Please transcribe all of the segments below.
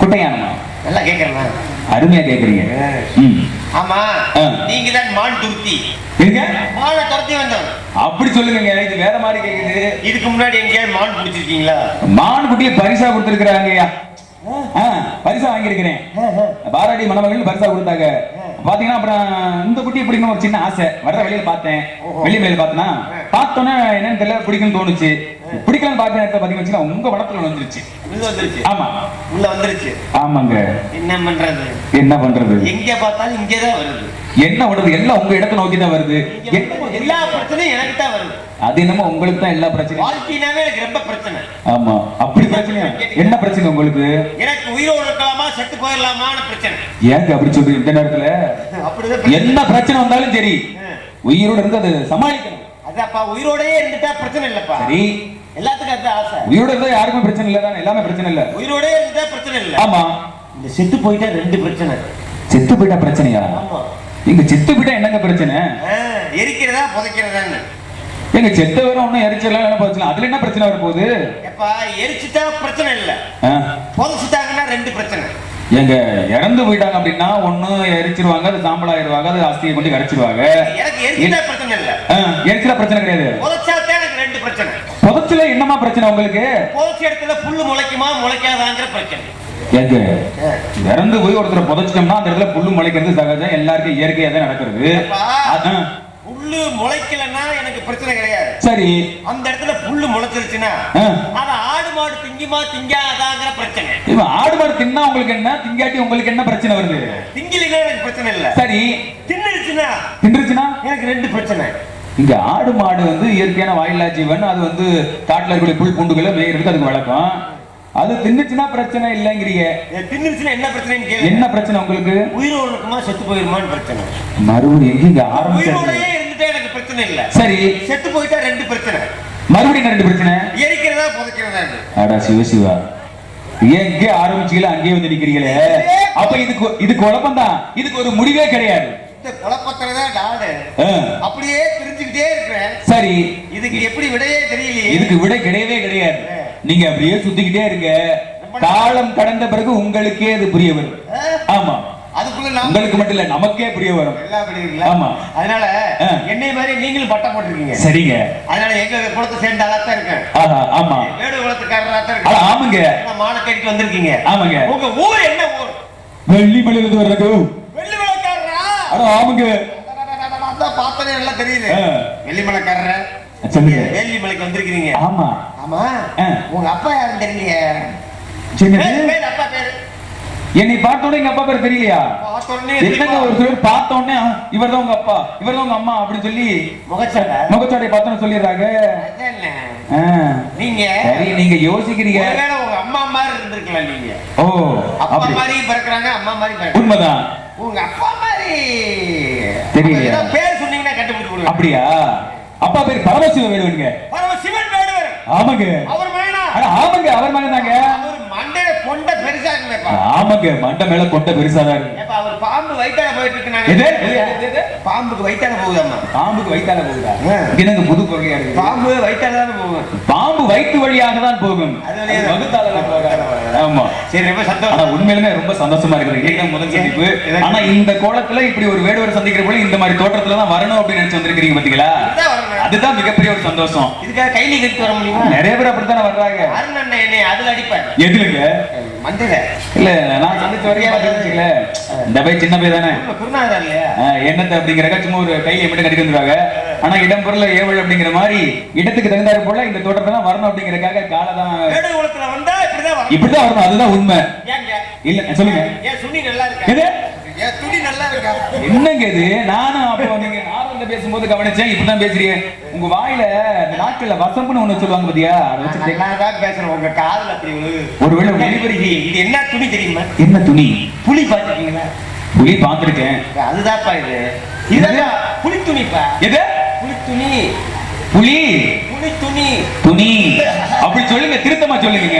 குட்டையானமா நல்லா கேட்கறேன் அருமையா கேக்குறீங்க. ஆமா ஆ. நீங்க தான் மான் துருத்தி. எங்க? மானை துரத்தி வந்தோம் அப்படி சொல்லுங்க இது வேற மாதிரி கேக்குது. இதுக்கு முன்னாடி எங்கேயாவது மான் பிடிச்சிருக்கீங்களா? மான் குட்டியை பரிசா கொடுத்திருக்கிறாங்கய்யா பரிசா வாங்கியிருக்கிறேன். பாராடி மணமகள் பரிசா கொடுத்தாங்க. பாத்தீங்கன்னா அப்புறம் இந்த குட்டி பிடிக்கணும் ஒரு சின்ன ஆசை. வர்ற வெளியில பார்த்தேன். வெளிய மேல பார்த்தனா பார்த்தோன்னே என்னன்னு தெரியல பிடிக்கும்னு தோணுச்சு. பிடிக்கலன்னு பார்த்த நேரத்துல பாத்தீங்கன்னு வச்சுக்கோங்க, உங்க வளத்துல வந்துருச்சு. ஆமா. உள்ள வந்துருச்சு. ஆமாங்க. என்ன பண்றது? என்ன பண்றது? எங்க பார்த்தாலும் இங்கே தான் வருது. என்ன வருது எல்லாம் உங்க இடத்தை நோக்கி தான் வருது. எல்லா பிரச்சனையும் எனக்கு தான் வருது. அது என்னமோ உங்களுக்கு தான் எல்லா பிரச்சனையும். வாழ்க்கையினாவே எனக்கு ரொம்ப பிரச்சனை. ஆமா. அப்படி பிரச்சனையா? என்ன பிரச்சனை உங்களுக்கு? எனக்கு உயிரோடு இருக்கலாமா செத்து போயிடலாமான்னு பிரச்சனை. ஏங்க அப்படி சொல்றீங்க இந்த நேரத்துல? அப்படிதான். என்ன பிரச்சனை வந்தாலும் சரி. உயிரோட இருந்து அதை சமாளிக்கணும். அதாப்பா உயிரோடயே இருந்துட்டா பிரச்சனை இல்லப்பா. சரி. எல்லாத்துக்கும் அதுதான் ஆசை. உயிரோட இருந்தா யாருக்குமே பிரச்சனை இல்ல தானே? எல்லாமே பிரச்சனை இல்ல. உயிரோடயே இருந்துட்டா பிரச்சனை இல்ல. ஆமா. இந்த செத்து போயிட்டா ரெண்டு பிரச்சனை. செத்து போயிட்டா பிரச்சனையா? இங்க செத்து போயிட்டா என்னங்க பிரச்சனை? எரிக்கிறதா புதைக்கிறதான்னு. எங்க செத்த வர ஒண்ணும் எரிச்சலாம் என்ன பிரச்சனை அதுல என்ன பிரச்சனை வர போகுது எப்பா எரிச்சுட்டா பிரச்சனை இல்ல. புதைச்சிட்டாங்கன்னா ரெண்டு பிரச்சனை. எங்க இறந்து போயிட்டாங்க அப்படின்னா ஒண்ணு எரிச்சிருவாங்க அது சாம்பல் ஆயிடுவாங்க அது அஸ்தியை கொண்டு கரைச்சிருவாங்க. எனக்கு எரிச்சுட்டா பிரச்சனை இல்ல. எரிச்சலா பிரச்சனை கிடையாது. புதைச்சாத்தான் எனக்கு ரெண்டு பிரச்சனை. புதத்துல என்னமா பிரச்சனை உங்களுக்கு? புதைச்ச இடத்துல புல்லு முளைக்குமா முளைக்காதாங்கிற பிரச்சனை. எங்க? இறந்து போய் ஒருத்தரை புதைச்சிட்டோம்னா அந்த இடத்துல புல்லு முளைக்கிறது சகஜம். எல்லாருக்கும் இயற்கையா தான் நடக்கிறது. புல்லு முளைக்கலன்னா எனக்கு பிரச்சனை கிடையாது. சரி. அந்த இடத்துல புல்லு முளைச்சிருச்சுன்னா. அத ஆடு மாடு திங்குமா திங்காதாங்கிற பிரச்சனை. இவன் ஆடு மாடு தின்னா உங்களுக்கு என்ன? திங்காட்டி உங்களுக்கு என்ன பிரச்சனை வருது? திங்கிலினா எனக்கு பிரச்சனை இல்ல. சரி. தின்னுடுச்சுன்னா தின்றுச்சுன்னா எனக்கு ரெண்டு பிரச்சனை. இங்க ஆடு மாடு வந்து இயற்கையான வாயில்லா ஜீவன். அது வந்து காட்டுல இருக்கக்கூடிய புல் பூண்டுகளை மேய்றதுக்கு அதுக்கு வழக்கம். அது தின்னுச்சுன்னா பிரச்சனை இல்லைங்கிறீங்க. இது தின்னுடுச்சுன்னா என்ன பிரச்சனைன்னு கேளு என்ன பிரச்சனை உங்களுக்கு? உயிரோடு இருக்குமா செத்து போயிருமான்னு பிரச்சனை. மறுபடியும் எங்க உயிரோடயே இருந்துட்டா எனக்கு பிரச்சனை இல்ல. சரி. செத்து போயிட்டா ரெண்டு பிரச்சனை. மறுபடியும் ரெண்டு பிரச்சனை? எரிக்கிறதா புதைக்கிறதா அடா சிவ சிவா. எங்கே ஆரம்பிச்சீங்களா? அங்கேயே வந்து நிக்கிறீங்களே. அப்ப இதுக்கு இது குழப்பம் தான் இதுக்கு ஒரு முடிவே கிடையாது. அப்படியே தெரிஞ்சுக்கிட்டே இருக்கிறேன். சரி. இதுக்கு எப்படி விடையே தெரியலையே. இதுக்கு விட கிடையவே கிடையாது. நீங்க அப்படியே சுத்திக்கிட்டே இருங்க. காலம் கடந்த பிறகு உங்களுக்கே அது புரிய வரும்? ஆமா. உங்களுக்கு மட்டும் இல்ல நமக்கே புரிய வரும்? ஆமா. அதனால. என்னை மாதிரி நீங்களும் பட்டம் போட்டிருக்கீங்க. சரிங்க. அதனால எங்க குளத்தை சேர்ந்த ஆளா தான் இருக்கேன். ஆமா. வேடு குளத்துக்காரரா தான் இருக்கேன். ஆமாங்க. ஏன்னா மானை கட்டிட்டு வந்திருக்கீங்க. ஆமாங்க. உங்க ஊர் என்ன ஊர்? வெள்ளிமலையில இருந்து வர்றது வெள்ளி அட ஆமாங்க. அதான் பார்த்தனே நல்லா தெரியுது. ஆ. வெள்ளி மலைக்காரர சொல்லுங்க வேலி மலைக்கு வந்திருக்கீங்க ஆமா. ஆமா. உங்க அப்பா யாரும் தெரியலையே. பேரு, பேரு, அப்பா பேரு. என்னை பார்த்த உடனே எங்க அப்பா பேர் தெரியலையா? பார்த்த உடனே என்னங்க ஒரு சிலர் பார்த்த உடனே இவர் உங்க அப்பா இவர் உங்க அம்மா அப்படின்னு சொல்லி முகச்சாடா? முகச்சாடை பார்த்தோன்னு சொல்லிடுறாங்க. நீங்க? சரி நீங்க யோசிக்கிறீங்க. உங்க அம்மா மாதிரி இருந்திருக்கலாம் நீங்க. ஓ அப்பா மாதிரி பிறக்குறாங்க அம்மா மாதிரி உண்மைதான். உங்க அப்பா தெரியலையா? பேர் சொன்னீங்கன்னா கண்டுபிடிச்சு அப்படியா? அப்பா பேர் பரமசிவ வேடுவனுங்க பரவ சிவன் வேடுவர் ஆமாங்க. அவர் அட ஆமாங்க அவர் மகன் தாங்க. அவர் மண்டையில கொண்ட பெருசா இருக்குமேப்பா. ஆமாங்க மண்டை மேல கொண்ட பெருசாதான் இருக்கு. ஏப்பா அவர் பாம்பு வயித்தால போயிட்டு? எது? பாம்புக்கு வயித்தால போகுதாம்மா. பாம்புக்கு வயித்தால போகுதா? என்னங்க புது பொருளையா இருக்கு? பாம்பு வயித்தால தானே போகும். பாம்பு வயிற்று வழியாக தான் போகும். அது தான். வகுத்தால தான் போகாது. ஆமா. சரி ரொம்ப சந்தோஷம். உண்மையிலுமே ரொம்ப சந்தோஷமா இருக்குது. இன்னைக்கு முதல் சந்திப்பு ஆனா இந்த கோலத்துல இப்படி ஒரு வேடுவர் சந்திக்கிற போல இந்த மாதிரி தோற்றத்துல தான் வரணும் அப்படின்னு நினைச்சு வந்திருக்கீங்க பாத்தீங்களா? இதுதான். அதுதான் மிகப்பெரிய ஒரு சந்தோஷம். இதுக்காக கைலி கட்டி வர முடியுமா? நிறைய பேர் அப்படித்தானே வர்றாங்க அதுல அடிப்பார். எதுலங்க? மண்டையில இல்ல நான் சந்திச்ச வரைக்கும் பாத்துருக்கீங்களே இந்த பையன் சின்ன பையன் தானே. என்னத்தை அப்படிங்கிறக்க சும்மா ஒரு கையை மட்டும் கட்டி வந்துருவாங்க. ஆனா இடம் பொருள் ஏவல் அப்படிங்கிற மாதிரி இடத்துக்கு தகுந்தாரு போல இந்த தோட்டத்தை தான் வரணும் அப்படிங்கறக்காக காலதான் வந்தா இப்படிதான் வரணும் அதுதான் உண்மை. இல்ல சொல்லுங்க. ஏன் துணி நல்லா இருக்கா? எது ஏன் துணி நல்லா இருக்கா? என்னங்க இது? நானும் அப்போ நீங்க நார்மல்ல பேசும்போது கவனிச்சேன் இப்படிதான் பேசுறீங்க. உங்க வாயில இந்த நாட்கள்ல வசம்புன்னு ஒண்ணு சொல்லுவாங்க பாத்தியா? அதை வச்சு தான் பேசுறேன். உங்க காதுல அப்படி. ஒருவேளை ஒளிபெருக்கி இது என்ன துணி தெரியுமா? என்ன துணி? புலி பாத்துருக்கீங்களா புலி பார்த்திருக்கேன். அதுதான்ப்பா இது. இதுதான் புலி துணிப்பா? எது? புலி துணி. புலி? புலி துணி. துணி. அப்படி சொல்லுங்க திருத்தமா சொல்லுங்க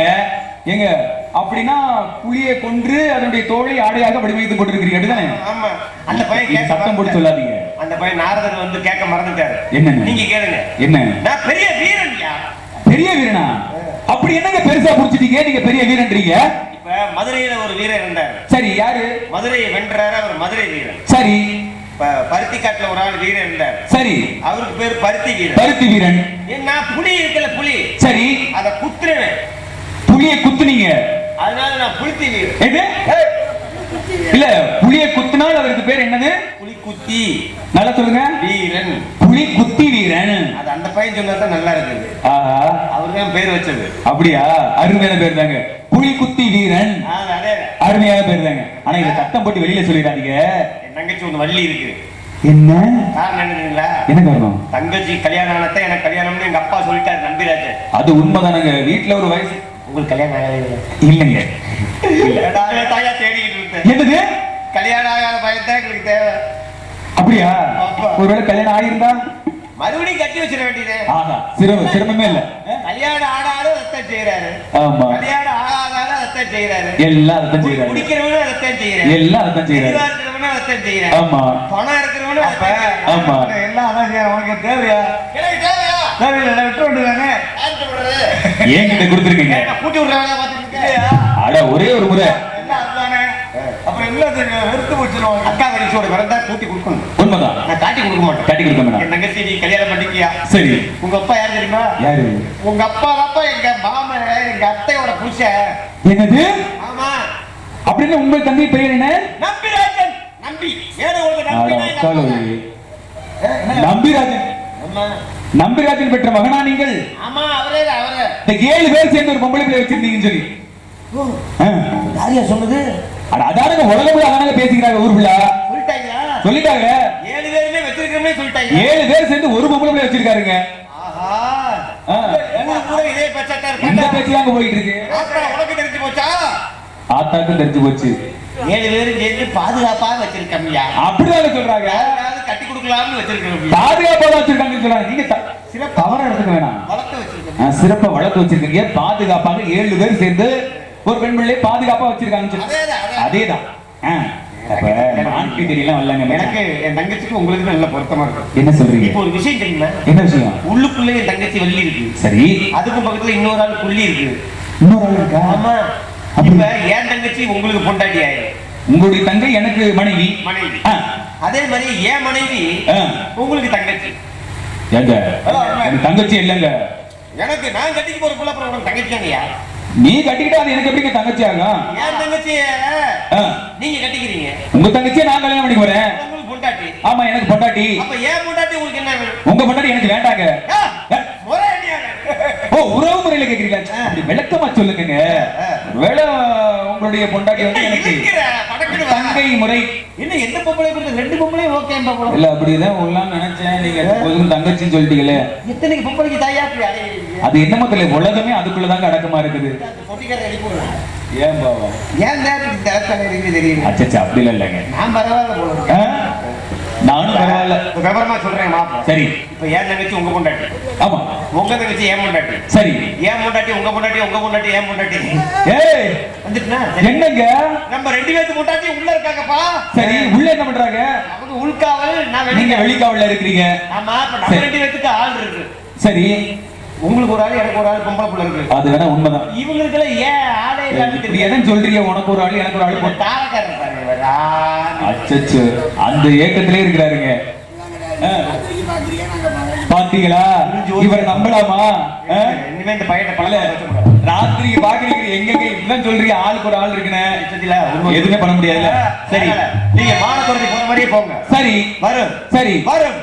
ஏங்க அப்படின்னா புலியை கொன்று அதனுடைய தோலை ஆடையாக வடிவமைத்து கொண்டிருக்கிறீங்க அப்படிதானே? ஆமா. அந்த பையன் சத்தம் போட்டு. சொல்லாதீங்க. அந்த பையன் நாரதர் வந்து கேட்க மறந்துட்டாரு. என்னங்க? நீங்க கேளுங்க. என்ன? நான் பெரிய வீரன் பெரிய வீரனா? அப்படி என்னங்க பெருசா புடிச்சிட்டீங்க நீங்க பெரிய வீரன்றீங்க? இப்ப மதுரையில ஒரு வீரர் இருந்தார். சரி யாரு? மதுரையை வென்றாரு அவர் மதுரை வீரர் சரி. பருத்தி காட்டுல ஒரு ஆள் வீரர் இருந்தார். சரி. அவருக்கு பேர் பருத்தி வீரர் பருத்தி வீரன். என்ன புலி இருக்குல்ல புலி. சரி. அத குத்துறேன் புலிய குத்துனீங்க. அதனால நான் எது? இல்ல புலிய குத்துனால் அவருக்கு பேர் என்னது? புலி குத்தி. நல்லா சொல்லுங்க. வீரன். புலி குத்தி வீரன். அது அந்த பையன் சொன்னா தான் நல்லா இருக்குது ஆஹா. அவர் தான் பேர் வச்சது. அப்படியா? அருமையான பேர் தாங்க. புலி குத்தி வீரன். அருமையான பேர் தாங்க. ஆனா இத சத்தம் போட்டு வெளியில சொல்லிடாதீங்க. தங்கச்சி ஒண்ணு வள்ளி இருக்கு. என்ன? என்ன காரணம்? தங்கச்சி கல்யாணம் ஆனதான் எனக்கு கல்யாணம்னு எங்க அப்பா சொல்லிட்டாரு நம்பிராஜன். அது உண்மைதானங்க. வீட்டுல ஒரு வயசு உங்களுக்கு கல்யாணம் ஆகவே இல்லை. இல்லைங்க தாயா தேடிக்கிட்டு இருந்தேன். என்னது? கல்யாணம் ஆகாத பையன் தான் எங்களுக்கு தேவை. அப்படியா. ஒருவேளை கல்யாணம் ஆகியிருந்தா? மறுபடியும் கட்டி வச்சிட வேண்டியது. ஆஹா சிரமம் சிரமமே இல்ல. கல்யாணம் ஆனாலும் ரத்தம் செய்யறாரு ஆமா. கல்யாணம் ஆகாதாலும் ரத்தம் செய்யறாரு எல்லாம் அதான் செய்யறாரு குடிக்கிறவனும் ரத்தம் செய்யறாரு எல்லாம் செய்யறாரு இருக்கிறவனும் ரத்தம் செய்யறாரு ஆமா. பணம் இருக்கிறவனும் ரத்தம். ஆமா. எல்லாம் அதான் செய்யறேன். உனக்கு தேவையா? எனக்கு தேவையா? தேவையில்லை விட்டு விட்டுதானே விடுறது? என்கிட்ட கொடுத்துருக்கீங்க கூட்டி விடுறாங்க? அட ஒரே ஒரு முறை. அப்புறம் எல்லாத்தையும் வெறுத்து போச்சுருவாங்க அக்கா வரிசையோட பிறந்தா கூட்டி கொடுக்கணும். உண்மைதான். நான் காட்டி கொடுக்க மாட்டேன். கட்டி கொடுக்க மேடம் என் தங்கச்சி நீ கல்யாணம் பண்ணிக்கியா? சரி. உங்க அப்பா யார் தெரியுமா? யாரு? உங்க அப்பா அப்பா எங்க மாமன் எங்க அத்தையோட புருஷன். என்னது? ஆமா. அப்படின்னு உங்கள் தம்பி பெயர் என்ன? நம்பிராஜன். நம்பி. ஏதோ ஒரு. அப்பா. நம்பிராஜன். நம்பிராஜன் பெற்ற மகனா நீங்கள்? ஆமா அவரே அவரே. இந்த ஏழு பேர் சேர்ந்து ஒரு பொம்பளை பிள்ளை வச்சிருந்தீங்கன்னு சொல்லி. யாரியா சொன்னது? அட அதானுங்க உலகம் அதானுங்க பேசிக்கிறாங்க ஊருக்குள்ள சொல்லிட்டாங்களா? சொல்லிட்டாங்க. ஏழு பேருமே வச்சிருக்கிறோமே சொல்லிட்டாங்க ஏழு பேர் சேர்ந்து ஒரு பொம்பளை பிள்ளை வச்சிருக்காருங்க. இந்த பேச்சு தாங்க போயிட்டு இருக்கு உனக்கு தெரிஞ்சு போச்சா? ஆத்தாக்கும் தெரிஞ்சு போச்சு. ஏழு பேரும் சேர்ந்து பாதுகாப்பா வச்சிருக்கோம்யா. அப்படிதாங்க சொல்றாங்க. கட்டி கொடுக்கலாம்னு வச்சிருக்கோம் பாதுகாப்பா தான் வச்சிருக்காங்கன்னு சொல்றாங்க. நீங்க சிறப்பு. தவறா எடுத்துக்க வேணாம். சிறப்பா வளர்த்து வச்சிருக்கீங்க. பாதுகாப்பாக ஏழு பேர் சேர்ந்து ஒரு பெண் பிள்ளை பாதுகாப்பா வச்சிருக்காங்கன்னு சொல்லி அதேதான், எனக்கு என் தங்கச்சிக்கு உங்களுக்கு நல்ல பொருத்தமா இருக்கும் என்ன சொல்றீங்க? இப்போ ஒரு விஷயம் தெரியுமா என்ன விஷயம்? உள்ளுக்குள்ள என் தங்கச்சி வள்ளி இருக்கு. சரி. அதுக்கு பக்கத்துல இன்னொரு ஆள் புள்ளி இருக்கு. இன்னொரு ஆள் இருக்கா? ஆமா. இப்ப என் தங்கச்சி உங்களுக்கு பொண்டாட்டி ஆயிரும். உங்களுடைய தங்கை எனக்கு மனைவி. மனைவி. அதே மாதிரி என் மனைவி. உங்களுக்கு தங்கச்சி. ஏங்க தங்கச்சி இல்லைங்க. எனக்கு நான் கட்டிக்க போற புள்ள அப்புறம் உனக்கு தங்கச்சியாங்கய்யா நீ கட்டிக்கிட்டா அது எனக்கு எப்படிங்க தங்கச்சி ஆகும் என் தங்கச்சிய? ஆ. நீங்க கட்டிக்கிறீங்க. உங்க தங்கச்சியை நான் கல்யாணம் பண்ணி போறேன். உங்களுக்கு பொண்டாட்டி. ஆமா எனக்கு பொண்டாட்டி. அப்ப ஏன் பொண்டாட்டி உங்களுக்கு என்ன உங்க பொண்டாட்டி எனக்கு வேண்டாங்க? ஓ உறவு முறையில கேக்குறீங்களா? விளக்கமா சொல்லுங்க வேலை உங்களுடைய பொண்டாட்டி வந்து எனக்கு. தங்கை முறை. என்ன எந்த பொம்பளை கொடுத்து ரெண்டு பொம்பளை ஓகே இல்ல அப்படிதான் உள்ளான்னு நினைச்சேன். நீங்க எப்போதும் தங்கச்சின்னு சொல்லிட்டீங்களே. எத்தனை பொம்பளைக்கு தாயா அது என்னமோ தெரியல உலகமே அதுக்குள்ளதாங்க அடக்கமா இருக்குது. ஏன் பாவம்? ஏன் தெரியுது அச்சச்சா அப்படி இல்ல இல்லைங்க. நான் பரவாயில்ல போல? நானும் பரவாயில்ல. விவரமா சொல்றேன் சரி. இப்ப ஏன் தங்கச்சி உங்க பொண்டாட்டி? ஆமா. உங்க தங்கச்சி ஏன் பொண்டாட்டி? சரி. ஏன் பொண்டாட்டி? உங்க பொண்டாட்டி உங்க பொண்டாட்டி ஏன் பொண்டாட்டி? ஏய் வந்துட்டுனா? என்னங்க? நம்ம ரெண்டு பேருக்கு பொண்டாட்டி உள்ள இருக்காங்கப்பா. சரி உள்ள என்ன பண்றாங்க? அவங்க உள்காவல் நான் நீங்க வெளிக்காவல்ல இருக்கிறீங்க. ஆமா இப்ப நம்ம. ரெண்டு பேருக்கு ஆள் இருக்கு. சரி. உங்களுக்கு ஒரு ஆள் எனக்கு ஒரு ஆள் பொம்பளை புள்ள இருக்கு. அது வேணா உண்மைதான். இவங்களுக்கு ஏன் ஆளே இல்லாம எதுவும் சொல்றீங்க? உனக்கு ஒரு ஆள் எனக்கு ஒரு ஆள். தாரக்காரன் பாருங்க அச்சச்சோ. அந்த ஏக்கத்திலே இருக்கிறாருங்க. பாத்தீங்களா? இவர் நம்பலாமா? இனிமே இந்த பையனை இல்ல, பழக்கம் வச்சுக்கூடாது ராத்திரி பாக்குறீங்க எங்க இப்படிதான் சொல்றீங்க ஆளுக்கு ஒரு ஆள் இருக்குன்னு. எதுவுமே பண்ண முடியாதுல்ல. சரி. நீங்க மானக்குறதி போன மாதிரியே போங்க. சரி. வரும். சரி. வரும்.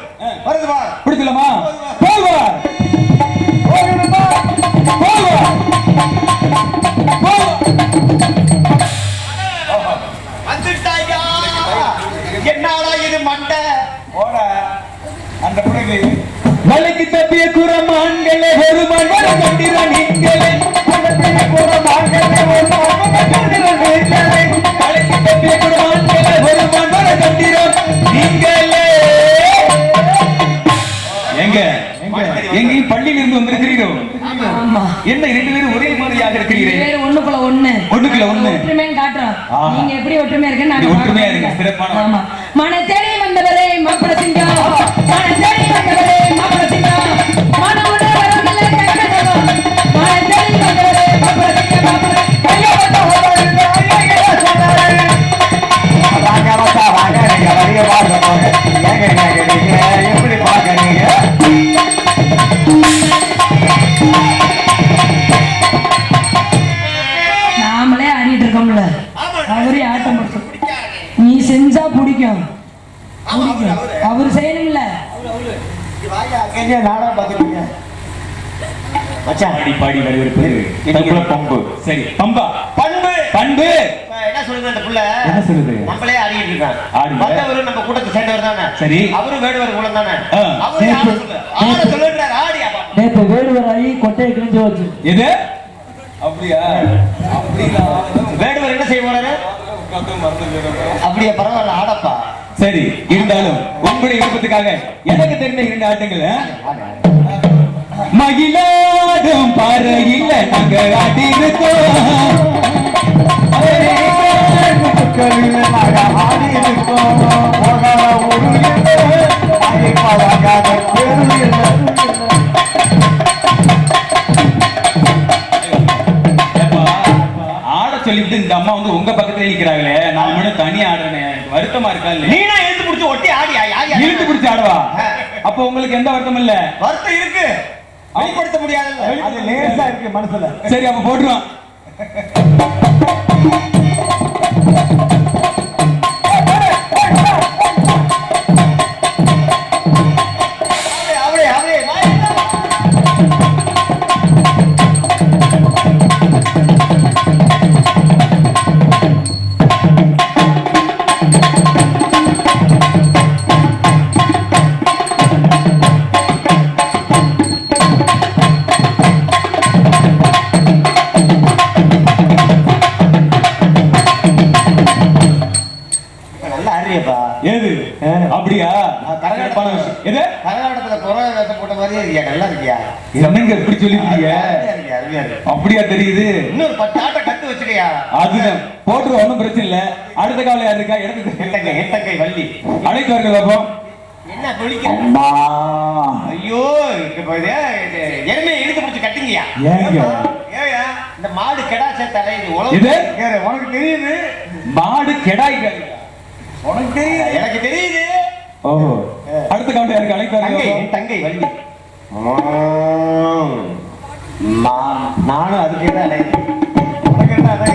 வருது வா. பிடிச்சலாமா வந்துட்டாயா என்னடா இது மண்டை? போட. அந்த பிள்ளைக்கு வலைக்கு தப்பிய குரமான்களே ஒரு மண்டல கட்டிர நீங்களே. தப்பிய குரமான்களே ஒரு மண்டல கட்டிர நீங்களே. எங்க எங்கேயும் பள்ளியில் இருந்து வந்திருக்கிறீர்கள் ஆமா. என்ன இரண்டு பேரும் ஒரே மாதிரியாக ரெண்டு இருக்கிறீர்கள் ஒண்ணுக்குள்ள ஒண்ணு. ஒண்ணுக்குள்ள ஒண்ணு. ஒற்றுமைன்னு காட்டுறோம். நீங்க எப்படி ஒற்றுமையா இருக்குன்னு நாங்க நீ ஒற்றுமையா. இருங்க, சிறப்பான- ஆமா. மன தேடி வந்தவரே மாப்பிள நாமளே ஆடிட்டு இருக்கோம்ல. அவரே ஆட்டம் நீ செஞ்சா பிடிக்கும். பிடிக்கும். அவர் செய்யணும்ல. நாடா பாத்துருக்கீங்க மச்சான் அடிப்பாடி வரவேற்பது பம்பு. சரி. பம்பா. பண்பு. பண்பு. என்ன சொல்லுது அந்த புள்ள. என்ன சொல்லுது? நம்மளே ஆடிட்டு இருக்கான். வந்தவரு நம்ம கூட்டத்தை சேர்ந்தவர் தானே? சரி. அவரு வேடுவர் குலம் தானே? ஆ. அவரு ஆட சொல்லு. ஆட சொல்லுன்றாரு. ஆடி அப்பா. நேற்று வேடுவராகி கொட்டையை கிழிஞ்சு வச்சு எது? அப்படியா? அப்படியா? வேடுவர் என்ன செய்ய போறாரு? அப்படியே பரவாயில்ல ஆடப்பா. சரி இருந்தாலும் உங்களுடைய விருப்பத்துக்காக எனக்கு தெரிந்த இரண்டு ஆட்டங்கள்? மகிழாடும் பாறையில் இருக்கோம் ஆட சொல்லிட்டு இந்த அம்மா வந்து உங்க பக்கத்துல நிக்கிறாங்களே நான் மட்டும் தனியா ஆடுறேனே வருத்தமா இருக்கா இல்ல நீனா எழுந்து பிடிச்சு ஒட்டி ஆடி இழுத்து பிடிச்சு ஆடுவா? அப்ப உங்களுக்கு எந்த வருத்தம் இல்ல? வருத்தம் இருக்கு. வெளிப்படுத்த முடியாது. அது லேசா இருக்கு மனசுல. சரி அப்ப போட்டுருவான் Thank you. அப்படியா? கரகாட்டம். எது? கரகாட்டத்துல குறை வேஷம் போட்ட மாதிரியே இருக்கியா? நல்லா இருக்கியா? என்னங்க இப்படி சொல்லிருக்கீங்க. அப்படியா தெரியுது. இன்னொரு பத்து ஆட்டை கத்து வச்சுக்கையா அதுதான். போட்டுருவோம் ஒண்ணும் பிரச்சனை இல்ல. அடுத்த கவலை யார் இருக்கா? எடுத்து எட்டங்கை எட்டங்கை வள்ளி. அழைத்து வார்கள் பாப்போம் என்ன குளிக்க? ஐயோ எருமையை இழுத்து பிடிச்சு கட்டுங்கயா ஏங்க? இந்த மாடு கெடாச்சே தலை இது உனக்கு தெரியுது. மாடு கெடாய் உனக்கு தெரியுது. எனக்கு தெரியுது. ஓஹோ. அடுத்த கவலை யாருக்கு? அழைத்து தங்கை வள்ளி. மா- நானும் அதுக்கே தான் என்ன அதான்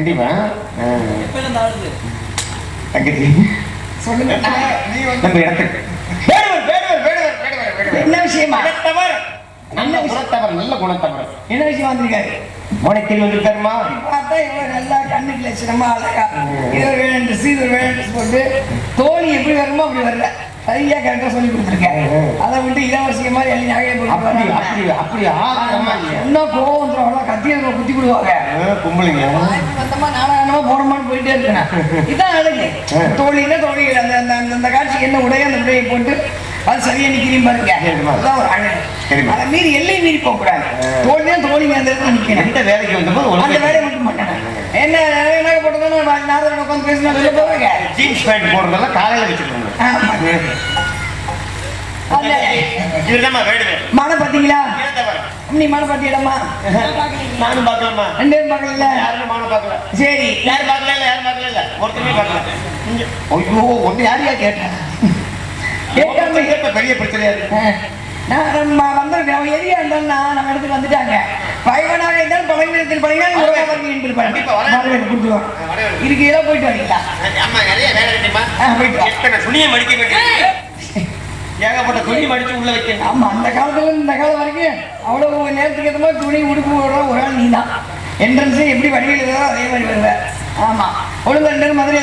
கண்டிப்பா. தங்கச்சி. சொல்லுங்க. நம்ம இடத்துக்கு. என்ன விஷயமா? குணத்தவர் நல்ல குணத்தவர் நல்ல குணத்தவர் என்ன விஷயம் வந்திருக்காரு? உனக்கு வந்திருக்காருமா? பார்த்தா இவன் நல்லா கண்ணுக்கு லட்சணமா அழகா. இது ஒரு வேணும் ட்ரெஸ் இது ஒரு வேணும் ட்ரெஸ் போட்டு தோணி எப்படி வருமோ அப்படி வரல. சரியா கரெக்டா சொல்லி கொடுத்துருக்கேன். அதை விட்டு இளவரசிய மாதிரி எல்லாம் நகையை அப்படி வராங்க. அப்படி அப்படி ஆகமா இல்லையா என்ன கோவம் வந்துடும் அவ்வளோ கத்தி விடுவாங்க. கும்பலிங்க. மொத்தமா போனமான்னு போயிட்டே இருக்கேன் இதான் அழகு. தோழின்னா தோழி அந்த அந்த அந்த- காட்சி என்ன உடைய? அந்த உடையை போட்டு அது சரியா நிக்கிறீங்க பாருங்க. அதான் ஒரு அழகு. சரிம்மா. அதை மீறி எல்லை மீறி போக கூடாது தோழியா தோழிங்க அந்த இடத்துல வேலைக்கு வந்தபோது அந்த வேலையை மட்டும் மாட்டாங்க என்ன என்ன போட்டதுன்னு நாதன் உட்காந்து பேசினா வெளில போவாங்க ஜீன்ஸ் பேண்ட் போடுறதெல்லாம் காலையில வேடுவேன் மன பாத்தீங்களா நீ மன பாத்தியடமா நானும் பார்க்கலாமா ரெண்டு பேரும் பார்க்கல யாரும் பார்க்கல. சரி. யாரும் பார்க்கல இல்ல யாரும் பார்க்கல இல்ல. ஒருத்தருமே பார்க்கல. ஐயோ ஒண்ணு யாரையா கேட்டேன் கேட்காம கேட்ட பெரிய பிரச்சனையா இருக்கு. நான் நம்ம வந்திருக்கேன். இருந்தாலும் நான் நம்ம இடத்துக்கு வந்துட்டாங்க. பைவனாக இருந்தாலும் பழங்கினத்தில் பழகினா உறவா வரேன். வரவேன் கொடுத்துருவோம். இருக்கீங்களா போயிட்டு வரீங்களா? ஆமா நிறைய வேலை இருக்குமா? ஆ, போயிட்டு துணியை மடிக்க வேண்டியது ஏகப்பட்ட துணி மடிச்சு உள்ள வைக்கணும். ஆமா அந்த காலத்துல இந்த காலம் வரைக்கும் அவ்வளவு நேரத்துக்கு ஏற்ற மாதிரி துணி உடுப்பு போடுற ஒரு ஆள் நீ தான் என்ட்ரன்ஸ் எப்படி வடிவில் அதே மாதிரி வருவேன் ஆமா. ஒழுங்கு மதுரை